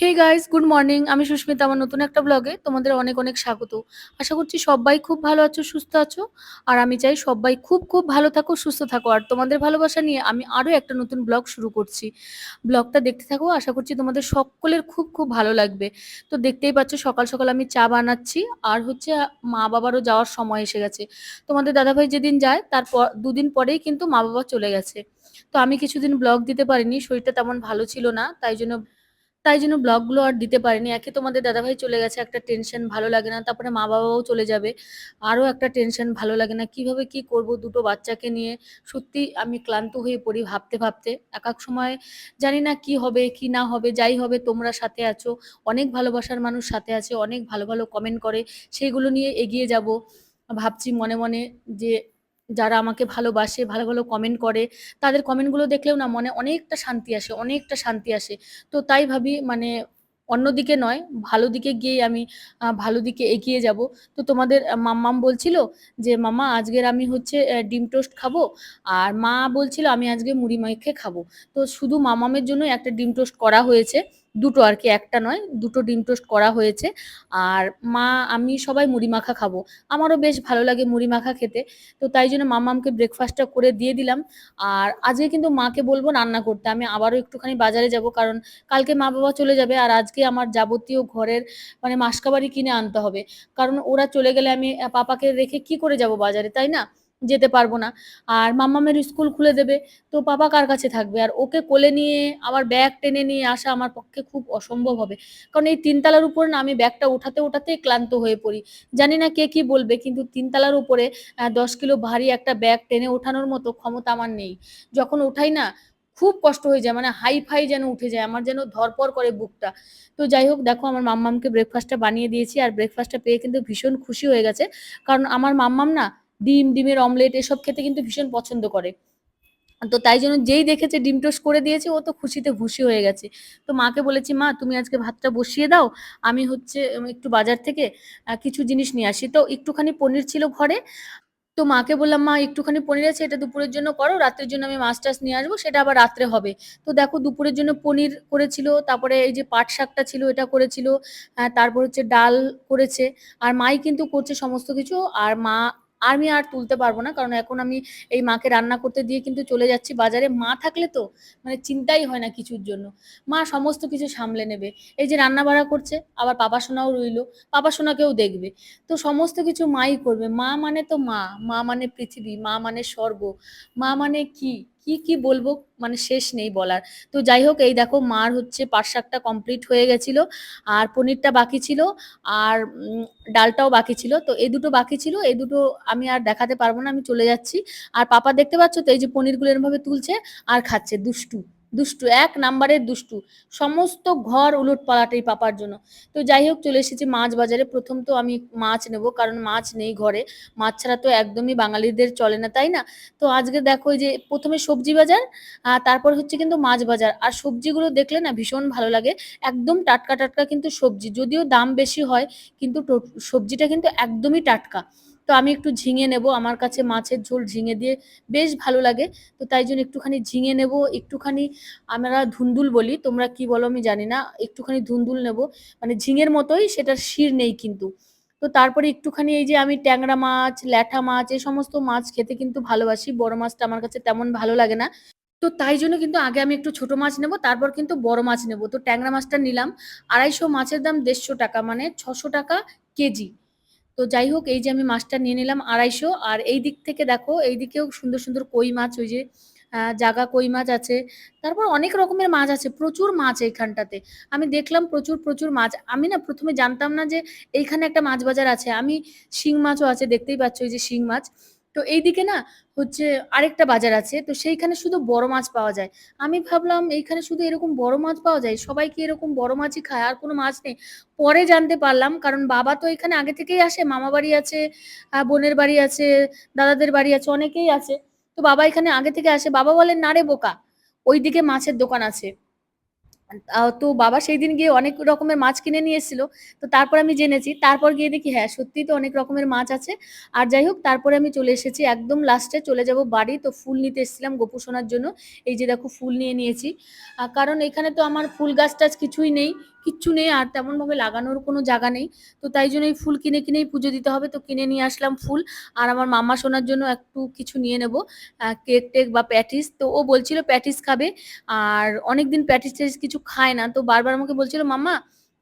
Hey guys good morning আমি সুস্মিতা, আমার নতুন একটা ব্লগে তোমাদের অনেক অনেক স্বাগত। আশা করছি সবাই খুব ভালো আছো, সুস্থ আছো, আর আমি চাই সবাই খুব খুব ভালো থাকো, সুস্থ থাকো। আর তোমাদের ভালোবাসা নিয়ে আমি আরও একটা নতুন ব্লগ শুরু করছি। ব্লগটা দেখতে থাকো, আশা করছি তোমাদের সকলের খুব খুব ভালো লাগবে। তো দেখতেই পাচ্ছ, সকাল সকাল আমি চা বানাচ্ছি, আর হচ্ছে মা বাবারও যাওয়ার সময় এসে গেছে। তোমাদের দাদাভাই যেদিন যায় তারপর দুদিন পরেই কিন্তু মা বাবা চলে গেছে। তো আমি কিছুদিন ব্লগ দিতে পারিনি, শরীরটা তেমন ভালো ছিল না, তাই জন্য তাই জন্য ব্লগগুলো আর দিতে পারিনি। একে তোমাদের দাদাভাই চলে গেছে, একটা টেনশন ভালো লাগে না। তারপরে মা-বাবাও চলে যাবে। আরও একটা টেনশন ভালো লাগে না। কীভাবে কি করব দুটো বাচ্চাকে নিয়ে। সত্যিই আমি ক্লান্ত হয়ে পড়ি ভাবতে, ভাবতে। এক এক সময় জানি না কি হবে, কি না হবে। যাই হবে তোমরা সাথে আছো। অনেক ভালোবাসার মানুষ সাথে আছে। অনেক ভালো, ভালো কমেন্ট করে। সেইগুলো নিয়ে এগিয়ে যাব। ভাবছি মনে, মনে যে যারা আমাকে ভালোবাসে, ভালো, ভালো কমেন্ট করে, তাদের কমেন্টগুলো দেখলেও না মনে অনেকটা শান্তি আসে, অনেকটা শান্তি আসে। তো তাই ভাবি মানে অন্যদিকে নয়, ভালো দিকে গিয়েই আমি ভালো দিকে এগিয়ে যাব। তো তোমাদের মাম্মাম বলছিল যে, "মাম্মা আজকের আমি হচ্ছে ডিম টোস্ট খাব।" আর মা বলছিল, "আমি আজকে মুড়ি মাইখে খাব।" তো শুধু মামামের জন্যই একটা ডিম টোস্ট করা হয়েছে। দুটো আর কি একটা নয়, দুটো ডিম টোস্ট করা হয়েছে। আর মা, আমি সবাই মুড়ি মাখা খাব। আমারও বেশ ভালো লাগে মুড়ি মাখা খেতে। তো তাই জন্য মাম্মামকে ব্রেকফাস্টটা করে দিয়ে দিলাম। আর আজকে কিন্তু মাকে বলব রান্না করতে। আমি আবারও একটুখানি বাজারে যাব কারণ কালকে মা-বাবা চলে যাবে আর আজকে আমার যাবতীয় ঘরের মানে মাসকাবারি কিনে আনতে হবে। কারণ ওরা চলে গেলে আমি পাপাকে রেখে কি করে যাব বাজারে, তাই না? যেতে পারব না। আর মাম্মামের স্কুল খুলে দেবে। তো পাপা কার কাছে থাকবে? আর ওকে কোলে নিয়ে আবার ব্যাগ টেনে নিয়ে আসা আমার পক্ষে খুব অসম্ভব হবে। কারণ এই তিনতলার উপর না আমি ব্যাগটা উঠাতে, উঠাতেই ক্লান্ত হয়ে পড়ি। জানি না কে কি বলবে কিন্তু তিনতলার উপরে দশ কিলো ভারী একটা ব্যাগ টেনে ওঠানোর মতো ক্ষমতা আমার নেই। যখন ওঠাই না খুব কষ্ট হয়ে যায়। মানে হাই-ফাই যেন উঠে যায়। আমার যেন ধড়পড় করে বুকটা। তো যাই হোক দেখো আমার মাম্মামকে ব্রেকফাস্টটা বানিয়ে দিয়েছি। আর ব্রেকফাস্টটা পেয়ে কিন্তু ভীষণ খুশি হয়ে গেছে। কারণ আমার মাম্মাম না ডিম, ডিমের অমলেট এসব খেতে কিন্তু ভীষণ পছন্দ করে। তো তাই জন্য যেই দেখেছে ডিম টোস্ট করে দিয়েছে ও তো খুশিতে ভুসি হয়ে গেছে। তো মাকে বলেছি, "মা তুমি আজকে ভাতটা বসিয়ে দাও। আমি হচ্ছে একটু বাজার থেকে কিছু জিনিস নিয়ে আসি।" তো একটুখানি পনির ছিল ঘরে। তো মাকে বললাম, "মা একটুখানি পনির আছে এটা দুপুরের জন্য করো। রাতের জন্য আমি মাছ-টাছ নিয়ে আসব। সেটা আবার রাত্রে হবে।" তো দেখো দুপুরের জন্য পনির করেছিল। তারপরে এই যে পাট শাকটা ছিল এটা করেছিল। তারপর হচ্ছে ডাল করেছে। আর মাই কিন্তু করছে সমস্ত কিছু। আর মা আমি আর তুলতে পারব না। কারণ এখন আমি এই মাকে রান্না করতে দিয়ে কিন্তু চলে যাচ্ছি বাজারে। মা থাকলে তো মানে চিন্তাই হয় না কিছুর জন্য। মা সমস্ত কিছু সামলে নেবে। এই যে রান্না-বাড়া করছে, আবার পাপা পাপাসোনাও রইল। পাপাসোনাকেও দেখবে। তো সমস্ত কিছু মাই করবে। মা মানে তো মা। মা মানে পৃথিবী, মা মানে স্বর্গ। মা মানে কি? কি, কি বলব মানে শেষ নেই বলার। তো যাই হোক এই দেখো মার হচ্ছে পাট শাকটা কমপ্লিট হয়ে গেছিল। আর পনিরটা বাকি ছিল। আর ডালটাও বাকি ছিল। তো এই দুটো বাকি ছিল। এই দুটো আমি আর দেখাতে পারব না। আমি চলে যাচ্ছি। আর পাপা দেখতে পাচ্ছ তো এই যে পনিরগুলো এরমভাবে তুলছে আর খাচ্ছে দুষ্টু। দুষ্টু, এক নাম্বারের দুষ্টু। সমস্ত ঘর উলটপালাট এই পাপার জন্য। তো যাই হোক চলে এসেছি মাছ বাজারে। প্রথম তো আমি মাছ নেব কারণ মাছ নেই ঘরে। মাছ ছাড়া তো একদমই বাঙালিদের চলে না, তাই না? তো আজকে দেখো যে প্রথমে সবজি বাজার, আ তারপর হচ্ছে কিন্তু মাছ বাজার। আর সবজিগুলো দেখলে না ভীষণ ভালো লাগে। একদম টাটকা, টাটকা কিন্তু সবজি। যদিও দাম বেশি হয় কিন্তু সবজিটা কিন্তু একদমই টাটকা। তো আমি একটু ঝিঙে নেব। আমার কাছে মাছের ঝোল ঝিঙে দিয়ে বেশ ভালো লাগে। তো তাই জন্য একটুখানি ঝিঙে নেব, একটুখানি আমরা ধুন্দুল বলি। তোমরা কি বলো আমি জানি না। একটুখানি ধুন্দুল নেব। মানে ঝিঙের মতোই সেটার শির নেই কিন্তু। তো তারপরে একটুখানি এই যে আমি ট্যাংরা মাছ, ল্যাঠা মাছ এই সমস্ত মাছ খেতে কিন্তু ভালোবাসি। বড় মাছটা আমার কাছে তেমন ভালো লাগে না। তো তাই জন্য কিন্তু আগে আমি একটু ছোট মাছ নেব, তারপর কিন্তু বড় মাছ নেব তো ট্যাংরা মাছটা নিলাম। ২৫০ মাছের দাম ৳১৫০ মানে ৳৬০০ কেজি। তো যাই হোক এই যে আমি মাছটা নিয়ে নিলাম ২৫০ আর এই দিক থেকে দেখো এই দিকেও সুন্দর, সুন্দর কই মাছ ওই যে জাগা কই মাছ আছে। তারপর অনেক রকমের মাছ আছে। প্রচুর মাছ এইখানটাতে। আমি দেখলাম প্রচুর, প্রচুর মাছ। আমি না প্রথমে জানতাম না যে এইখানে একটা মাছ বাজার আছে। আমি শিং মাছও আছে দেখতেই পাচ্ছ ওই যে শিং মাছ। তো এইদিকে না হচ্ছে আরেকটা বাজার আছে। তো সেইখানে শুধু বড় মাছ পাওয়া যায়। আমি ভাবলাম এইখানে শুধু এরকম বড় মাছ পাওয়া যায়। সবাই কি এরকম বড় মাছই খায়? আর কোনো মাছ নেই? পরে জানতে পারলাম কারণ বাবা তো এখানে আগে থেকেই আসে। মামা বাড়ি আছে, বোনের বাড়ি আছে, দাদাদের বাড়ি আছে, অনেকেই আছে। তো বাবা এখানে আগে থেকে আসে। বাবা বলে, "না রে বোকা, ওইদিকে মাছের দোকান আছে।" তো বাবা সেই দিন গিয়ে অনেক রকমের মাছ কিনে নিয়ে। তো তারপর আমি জেনেছি। তারপর গিয়ে দেখি হ্যাঁ, সত্যিই তো অনেক রকমের মাছ আছে। আর যাই হোক তারপরে আমি চলে এসেছি একদম লাস্টে চলে যাব বাড়ি। তো ফুল নিতে এসেছিলাম গোপু সোনার জন্য। এই যে দেখো ফুল নিয়ে নিয়েছি। কারণ এখানে তো আমার ফুল গাছ-টাছ কিছুই নেই। কিচ্ছু নেই আর তেমনভাবে লাগানোর কোনো জায়গা নেই। তো তাই জন্য এই ফুল কিনে কিনেই পুজো দিতে হবে। তো কিনে নিয়ে আসলাম ফুল। আর আমার মামা শোনার জন্য একটু কিছু নিয়ে নেব। কেক টেক বা প্যাটিস। তো ও বলছিল প্যাটিস খাবে। আর অনেকদিন প্যাটিস ট্যাটিস কিছু খায় না। তো বারবার আমাকে বলছিল, মামা,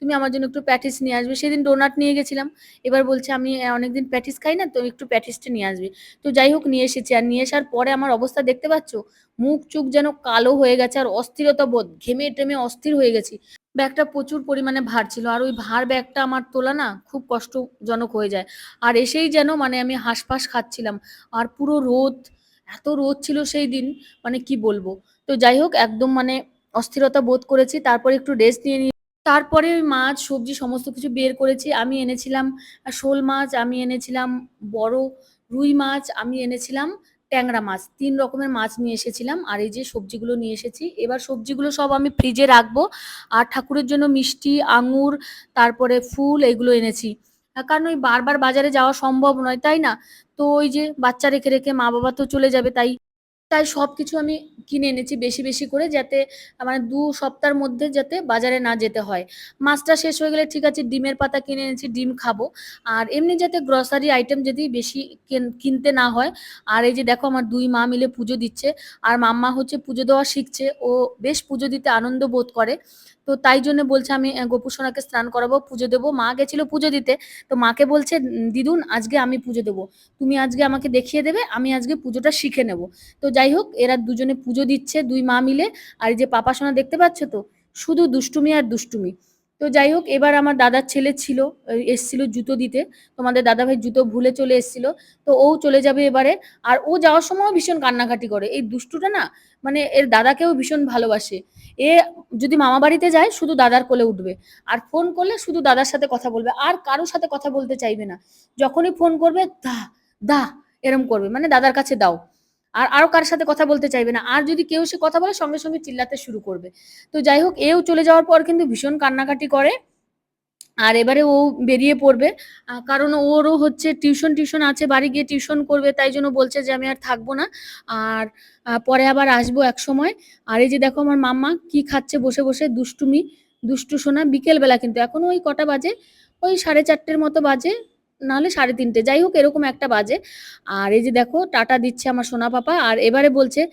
তুমি আমার জন্য একটু প্যাটিস নিয়ে আসবে। সেদিন ডোনাট নিয়ে গেছিলাম। এবার বলছে, আমি অনেকদিন প্যাটিস খাই না, তো একটু প্যাটিসটা নিয়ে আসবে। তো যাই হোক, নিয়ে এসেছি। আর নিয়ে আসার পরে আমার অবস্থা দেখতে পাচ্ছ? মুখ চুখ যেন কালো হয়ে গেছে। আর অস্থিরতা বোধ। ঘেমে টেমে অস্থির হয়ে গেছি। ব্যাগটা প্রচুর পরিমাণে ভার ছিল। আর ওই ভার ব্যাগটা আমার তোলা না খুব কষ্টজনক হয়ে যায়। আর এসেই যেন মানে আমি হাঁসফাঁস খাচ্ছিলাম। আর পুরো রোদ, এত রোদ ছিল সেই দিন মানে কি বলব? তো যাই হোক, একদম মানে অস্থিরতা বোধ করেছি। তারপরে একটু রেস্ট নিয়ে নিই তারপরে ওই মাছ, সবজি, সমস্ত কিছু বের করেছি। আমি এনেছিলাম শোল মাছ, আমি এনেছিলাম বড় রুই মাছ, আমি এনেছিলাম ট্যাংরা মাছ, তিন রকমের মাছ নিয়ে এসেছিলাম। আর এই যে সবজিগুলো নিয়ে এসেছি, এবার সবজিগুলো সব আমি ফ্রিজে রাখব। আর ঠাকুরের জন্য মিষ্টি, আঙুর, তারপরে ফুল এগুলো এনেছি। কারণ ওই বারবার বাজারে যাওয়া সম্ভব নয়, তাই না? তো ওই যে বাচ্চা রেখে রেখে মা বাবা তো চলে যাবে, তাই তাই সবকিছু আমি কিনে এনেছি বেশি বেশি করে যাতে মানে দু সপ্তাহের মধ্যে যাতে বাজারে না যেতে হয়। মাছটা শেষ হয়ে গেলে ঠিক আছে, ডিমের পাতা কিনে এনেছি, ডিম খাব। আর এমনি যাতে গ্রসারি আইটেম যদি বেশি কেন- কিনতে না হয়, আর এই যে দেখো আমার দুই মা মিলে পুজো দিচ্ছে, আর মাম্মা হচ্ছে পুজো দেওয়া শিখছে, ও বেশ পুজো দিতে আনন্দ বোধ করে। তো তাই জন্য বলছে আমি গোপু সোনাকে স্নান করাবো, পুজো দেবো। মা গেছিল পুজো দিতে, তো মাকে বলছে দিদুন, আজকে আমি পুজো দেবো। তুমি আজকে আমাকে দেখিয়ে দেবে, আমি আজকে পুজোটা শিখে নেব। তো যাই হোক এরা দুজনে পুজো দিচ্ছে, দুই মা মিলে। আর এই যে পাপা সোনা দেখতে পাচ্ছ তো? শুধু দুষ্টুমি আর দুষ্টুমি। তো যাই হোক এবার আমার দাদার ছেলে ছিল এসছিল জুতো দিতে। তোমাদের দাদা ভাই জুতো ভুলে চলে এসছিল। তো ও চলে যাবে এবারে। আর ও যাওয়ার সময়ও ভীষণ কান্নাকাটি করে। এই দুষ্টুটা না মানে এর দাদাকেও ভীষণ ভালোবাসে। এ যদি মামা বাড়িতে যায়, শুধু দাদার কোলে উঠবে। আর ফোন করলে শুধু দাদার সাথে কথা বলবে। আর কারোর সাথে কথা বলতে চাইবে না। যখনই ফোন করবে, দা দা, এরম করবে। মানে দাদার কাছে দাও। আর আরও কার সাথে কথা বলতে চাইবে না। আর যদি কেউ সে কথা বলে, সঙ্গে সঙ্গে চিল্লাতে শুরু করবে। তো যাই হোক, এও চলে যাওয়ার পর কিন্তু ভীষণ কান্নাকাটি করে। আর এবারে ও বেরিয়ে পড়বে। কারণ ওরও হচ্ছে টিউশন টিউশন আছে, বাড়ি গিয়ে টিউশন করবে, তাই জন্য বলছে যে আমি আর থাকব না। আর পরে আবার আসব এক সময়। আর এই যে দেখো আমার মাম্মা কি খাচ্ছে বসে বসে, দুষ্টুমি, দুষ্টু সোনা। বিকেল বেলা কিন্তু, এখনও ওই কটা বাজে? ওই সাড়ে চারটের মতো বাজে। নাহলে সাড়ে তিনটে। যাই হোক, এরকম একটা বাজে। আর এই যে দেখো, টাটা দিচ্ছে আমার সোনা পাপা। আর এবারে বলছে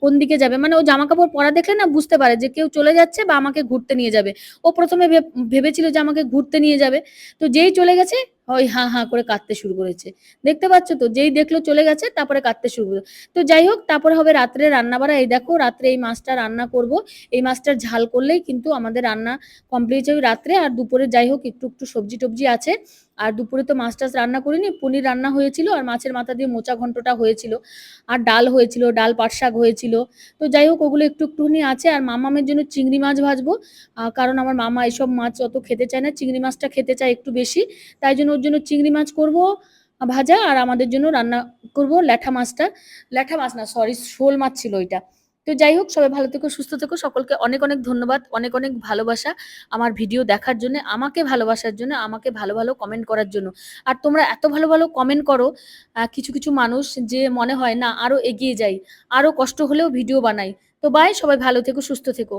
কোন দিকে যাবে? মানে ও জামা কাপড় পরা দেখলে না বুঝতে পারে যে কেউ চলে যাচ্ছে বা আমাকে ঘুরতে নিয়ে যাবে। ও প্রথমে ভেব- ভেবেছিল যে আমাকে ঘুরতে নিয়ে যাবে। তো যেই চলে গেছে ওই হা হা করে কাঁদতে শুরু করেছে। দেখতে পাচ্ছ তো, যেই দেখল চলে গেছে, তারপরে কাঁদতে শুরু করল। তো যাই হোক, তারপরে হবে রাত্রে রান্না বাড়া। এই দেখো, রাত্রে এই মাছটা রান্না করব। এই মাছটার ঝাল করলেই কিন্তু আমাদের রান্না কমপ্লিট হবে রাত্রে। আর দুপুরে যাই হোক, একটু একটু সবজি টবজি আছে। আর দুপুরে তো মাছ টাছ রান্না করিনি, পনির রান্না হয়েছিল আর মাছের মাথা দিয়ে মোচা ঘন্টটা হয়েছিল। আর ডাল হয়েছিল, ডাল পাট শাক হয়েছিল। তো যাই হোক, ওগুলো একটু একটুখানি আছে। আর মামামের জন্য চিংড়ি মাছ ভাজবো। কারণ আমার মামা এসব মাছ অত খেতে চায় না। চিংড়ি মাছটা খেতে চায় একটু বেশি। তাই জন্য ওর জন্য চিংড়ি মাছ করব, ভাজা, আর আমাদের জন্য রান্না করব ল্যাঠা মাছটা। ল্যাঠা মাছ না সরি শোল মাছ ছিল ওইটা। তো যাই হোক, সবাই ভালো থেকো, সুস্থ থেকো। সকলকে অনেক অনেক ধন্যবাদ, অনেক অনেক ভালোবাসা আমার ভিডিও দেখার জন্য, আমাকে ভালোবাসার জন্য, আমাকে ভালো ভালো কমেন্ট করার জন্য। আর তোমরা এত ভালো ভালো কমেন্ট করো কিছু কিছু মানুষ যে মনে হয় না আরও এগিয়ে যাই আরও কষ্ট হলেও ভিডিও বানাই। তো বাই সবাই ভালো থেকো, সুস্থ থেকো।